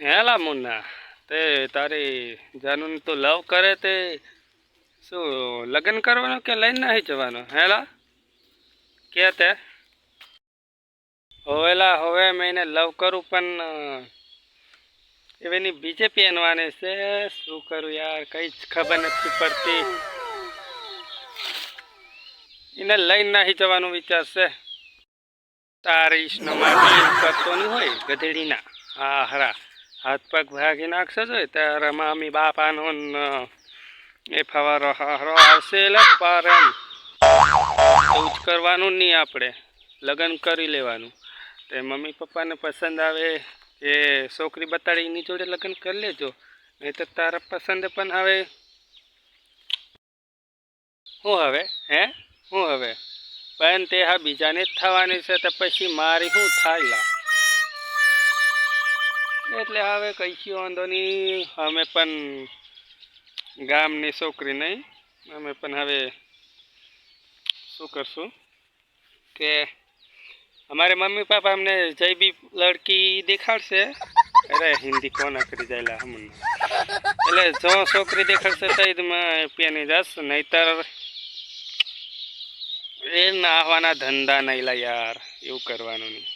હેલા મુન્ના, તે તારી જાનુને તું લવ કરે તે શું, લગ્ન કરવાનો કે લઈને નહીં જવાનો? હેલા? કે તે? હોવેલા, હવે, મેં એને લવ કરું, પણ એની બીજે પહેરવાની છે, શું કરું યાર, કઈ જ ખબર નથી પડતી. એને લઈને નહીં જવાનું વિચારશે તારી કરતો નહીં હોય? ગધેડીના. હા, હરા. હાથ પગ ભાગી નાખશે જોઈ ત્યારે મામી બાપાનો એ ફવારો હારો આવશે એટલે પાર એમ એવું જ કરવાનું નહીં આપણે લગ્ન કરી લેવાનું તે મમ્મી પપ્પાને પસંદ આવે એ છોકરી બતાડી એની જોડે લગ્ન કરી લેજો નહીં તો તારા પસંદ પણ આવે શું હવે હે શું હવે પણ તે હા બીજાને જ થવાની છે તો પછી મારી શું થાય એટલે હવે કઈ વાંધો નહીં. અમે પણ ગામની છોકરી નહીં. અમે પણ હવે શું કરશું? કે અમારે મમ્મી પાપા અમને જય બી લડકી દેખાડશે. અરે હિન્દી કોના કરી જાયલા હમને એટલે જો છોકરી દેખાડશે તો જ પેની જશ નહીતર એ નાહવાના ધંધા નહીં લા યાર. એવું કરવાનું નહીં.